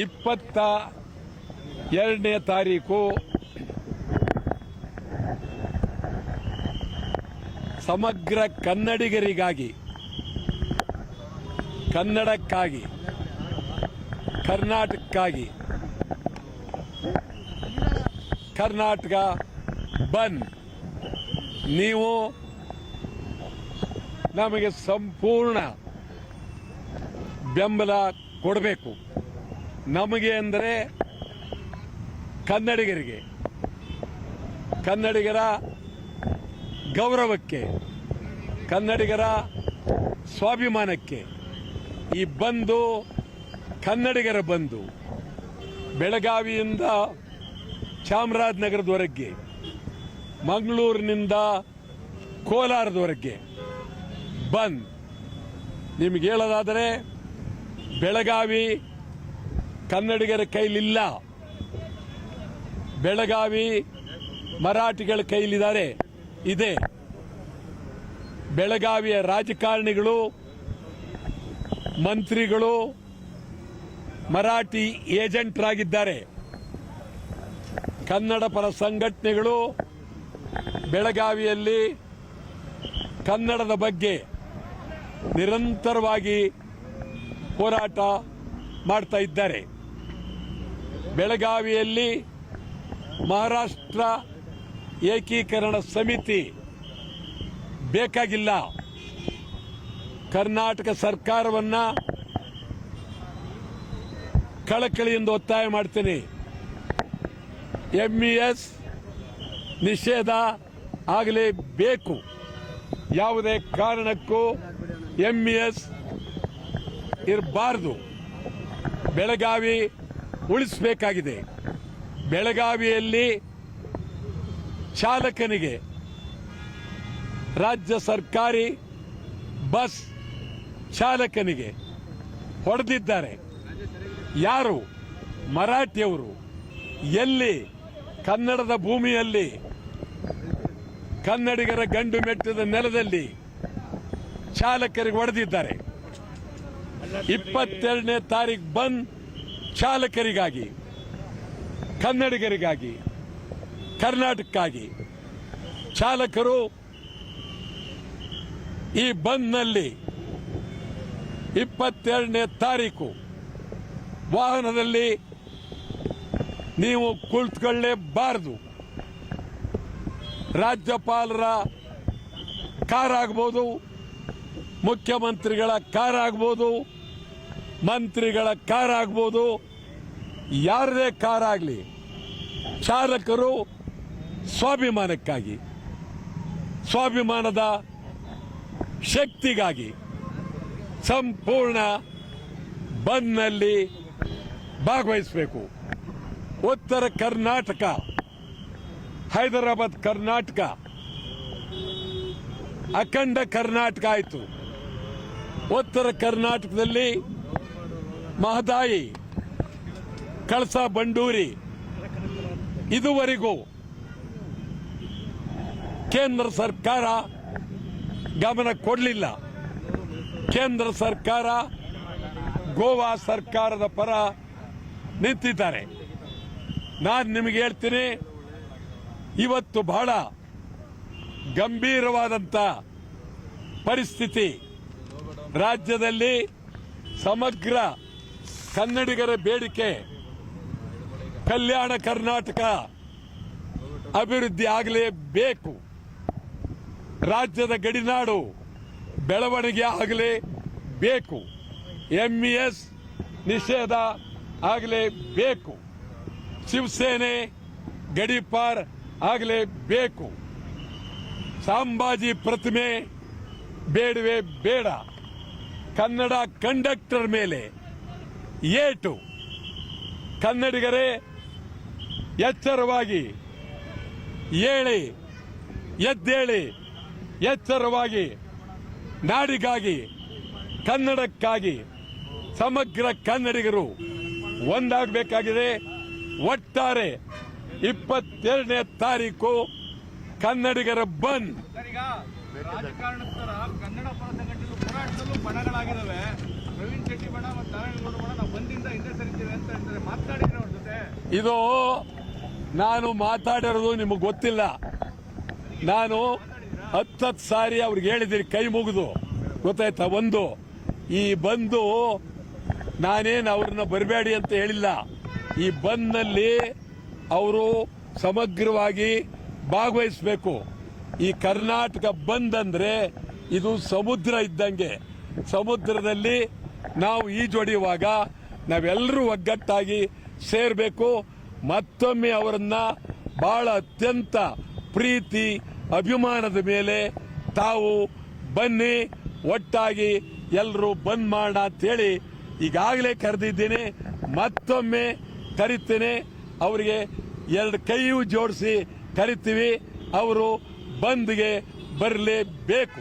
ಇಪ್ಪತ್ತ ಎರಡನೇ ತಾರೀಕು ಸಮಗ್ರ ಕನ್ನಡಿಗರಿಗಾಗಿ ಕನ್ನಡಕ್ಕಾಗಿ ಕರ್ನಾಟಕಕ್ಕಾಗಿ ಕರ್ನಾಟಕ ಬಂದ್. ನೀವು ನಮಗೆ ಸಂಪೂರ್ಣ ಬೆಂಬಲ ಕೊಡಬೇಕು. ನಮಗೆ ಅಂದರೆ ಕನ್ನಡಿಗರಿಗೆ, ಕನ್ನಡಿಗರ ಗೌರವಕ್ಕೆ, ಕನ್ನಡಿಗರ ಸ್ವಾಭಿಮಾನಕ್ಕೆ ಈ ಬಂದು, ಕನ್ನಡಿಗರ ಬಂದು ಬೆಳಗಾವಿಯಿಂದ ಚಾಮರಾಜನಗರದವರೆಗೆ, ಮಂಗಳೂರಿನಿಂದ ಕೋಲಾರದವರೆಗೆ ಬಂದ್. ನಿಮ್ಗೆ ಹೇಳೋದಾದರೆ, ಬೆಳಗಾವಿ ಕನ್ನಡಿಗರ ಕೈಲಿಲ್ಲ. ಬೆಳಗಾವಿ ಮರಾಠಿಗಳ ಕೈಲಿದ್ದಾರೆ. ಇದೆ. ಬೆಳಗಾವಿಯ ರಾಜಕಾರಣಿಗಳು, ಮಂತ್ರಿಗಳು, ಮರಾಠಿ ಏಜೆಂಟ್ರಾಗಿದ್ದಾರೆ. ಕನ್ನಡ ಪರ ಸಂಘಟನೆಗಳು ಬೆಳಗಾವಿಯಲ್ಲಿ ಕನ್ನಡದ ಬಗ್ಗೆ ನಿರಂತರವಾಗಿ ಹೋರಾಟ ಮಾಡ್ತಾ ಇದ್ದಾರೆ. ಬೆಳಗಾವಿಯಲ್ಲಿ ಮಹಾರಾಷ್ಟ್ರ ಏಕೀಕರಣ ಸಮಿತಿ ಬೇಕಾಗಿಲ್ಲ. ಕರ್ನಾಟಕ ಸರ್ಕಾರವನ್ನ ಕಳಕಳಿಯಿಂದ ಒತ್ತಾಯ ಮಾಡ್ತೀನಿ. ಎಂಇಎಸ್ ನಿಷೇಧ ಆಗಲೇಬೇಕು. ಯಾವುದೇ ಕಾರಣಕ್ಕೂ ಎಂಇಎಸ್ ಇರಬಾರದು. ಬೆಳಗಾವಿ ಉಳಿಸಬೇಕಾಗಿದೆ. ಬೆಳಗಾವಿಯಲ್ಲಿ ಚಾಲಕನಿಗೆ ರಾಜ್ಯ ಸರ್ಕಾರಿ ಬಸ್ ಚಾಲಕನಿಗೆ ಹೊಡೆದಿದ್ದಾರೆ. ಯಾರು? ಮರಾಠಿಯವರು. ಎಲ್ಲಿ? ಕನ್ನಡದ ಭೂಮಿಯಲ್ಲಿ. ಕನ್ನಡಿಗರ ಗಂಡು ಮೆಟ್ಟದ ನೆಲದಲ್ಲಿ ಚಾಲಕರಿಗೆ ಹೊಡೆದಿದ್ದಾರೆ. ಇಪ್ಪತ್ತೆರಡನೇ ತಾರೀಕು ಬಂದ್ ಚಾಲಕರಿಗಾಗಿ, ಕನ್ನಡಿಗರಿಗಾಗಿ, ಕರ್ನಾಟಕಕ್ಕಾಗಿ ಚಾಲಕರು ಈ ಬಂದ್ನಲ್ಲಿ ಇಪ್ಪತ್ತೆರಡನೇ ತಾರೀಕು ವಾಹನದಲ್ಲಿ ನೀವು ಕುಳಿತುಕೊಳ್ಳೇಬಾರದು. ರಾಜ್ಯಪಾಲರ ಕಾರ್ ಆಗ್ಬೋದು ಮುಖ್ಯಮಂತ್ರಿಗಳ ಕಾರ್ ಆಗ್ಬೋದು ಮಂತ್ರಿಗಳ ಕಾರ್ ಆಗ್ಬೋದು. ಯಾರದೇ ಕಾರ್ ಆಗಲಿ, ಚಾಲಕರು ಸ್ವಾಭಿಮಾನಕ್ಕಾಗಿ, ಸ್ವಾಭಿಮಾನದ ಶಕ್ತಿಗಾಗಿ ಸಂಪೂರ್ಣ ಬಂದ್ನಲ್ಲಿ ಭಾಗವಹಿಸಬೇಕು. ಉತ್ತರ ಕರ್ನಾಟಕ, ಹೈದರಾಬಾದ್ ಕರ್ನಾಟಕ, ಅಖಂಡ ಕರ್ನಾಟಕ ಆಯಿತು. ಉತ್ತರ ಕರ್ನಾಟಕದಲ್ಲಿ ಮಹದಾಯಿ, ಕಳಸ ಬಂಡೂರಿ ಇದುವರೆಗೂ ಕೇಂದ್ರ ಸರ್ಕಾರ ಗಮನ ಕೊಡಲಿಲ್ಲ. ಕೇಂದ್ರ ಸರ್ಕಾರ ಗೋವಾ ಸರ್ಕಾರದ ಪರ ನಿಂತಿದ್ದಾರೆ. ನಾನು ನಿಮಗೆ ಹೇಳ್ತೀನಿ, ಇವತ್ತು ಬಹಳ ಗಂಭೀರವಾದಂತ ಪರಿಸ್ಥಿತಿ ರಾಜ್ಯದಲ್ಲಿ ಸಮಗ್ರ ಕನ್ನಡಿಗರ ಬೇಡಿಕೆ. ಕಲ್ಯಾಣ ಕರ್ನಾಟಕ ಅಭಿವೃದ್ಧಿ ಆಗಲೇಬೇಕು ರಾಜ್ಯದ ಗಡಿನಾಡು ಬೆಳವಣಿಗೆ ಆಗಲೇಬೇಕು ಎಂಇಎಸ್ ನಿಷೇಧ ಆಗಲೇಬೇಕು ಶಿವಸೇನೆ ಗಡಿಪಾರ್ ಆಗಲೇಬೇಕು ಸಾಂಬಾಜಿ ಪ್ರತಿಮೆ ಬೇಡವೇ ಬೇಡ. ಕನ್ನಡ ಕಂಡಕ್ಟರ್ ಮೇಲೆ ಏಟು. ಕನ್ನಡಿಗರೇ, ಎಚ್ಚರವಾಗಿ, ಏಳಿ, ಎದ್ದೇಳಿ, ಎಚ್ಚರವಾಗಿ, ನಾಡಿಗಾಗಿ, ಕನ್ನಡಕ್ಕಾಗಿ ಸಮಗ್ರ ಕನ್ನಡಿಗರು ಒಂದಾಗಬೇಕಾಗಿದೆ. ಒಟ್ಟಾರೆ ಇಪ್ಪತ್ತೆರಡನೇ ತಾರೀಕು ಕನ್ನಡಿಗರ ಬಂದ್. ಇದು ನಾನು ಮಾತಾಡಿರೋದು ನಿಮಗೆ ಗೊತ್ತಿಲ್ಲ. ನಾನು ಹತ್ತತ್ತು ಸಾರಿ ಅವ್ರಿಗೆ ಹೇಳಿದ್ದೀನಿ, ಕೈ ಮುಗಿದು. ಗೊತ್ತಾಯ್ತಾ? ಒಂದು, ಈ ಬಂದು ನಾನೇನು ಅವ್ರನ್ನ ಬರಬೇಡಿ ಅಂತ ಹೇಳಿಲ್ಲ. ಈ ಬಂದ್ನಲ್ಲಿ ಅವರು ಸಮಗ್ರವಾಗಿ ಭಾಗವಹಿಸಬೇಕು. ಈ ಕರ್ನಾಟಕ ಬಂದ್ ಅಂದರೆ ಇದು ಸಮುದ್ರ ಇದ್ದಂಗೆ. ಸಮುದ್ರದಲ್ಲಿ ನಾವು ಈಜೊಡೆಯುವಾಗ ನಾವೆಲ್ಲರೂ ಒಗ್ಗಟ್ಟಾಗಿ ಸೇರಬೇಕು. ಮತ್ತೊಮ್ಮೆ ಅವರನ್ನ ಬಹಳ ಅತ್ಯಂತ ಪ್ರೀತಿ, ಅಭಿಮಾನದ ಮೇಲೆ ತಾವು ಬನ್ನಿ, ಒಟ್ಟಾಗಿ ಎಲ್ಲರೂ ಬಂದ್ ಮಾಡೋಣ ಅಂತೇಳಿ ಈಗಾಗಲೇ ಕರೆದಿದ್ದೀನಿ. ಮತ್ತೊಮ್ಮೆ ಕರಿತೇನೆ. ಅವರಿಗೆ ಎರಡು ಕೈಯೂ ಜೋಡಿಸಿ ಕರಿತೀವಿ. ಅವರು ಬಂದ್ಗೆ ಬರಲೇಬೇಕು.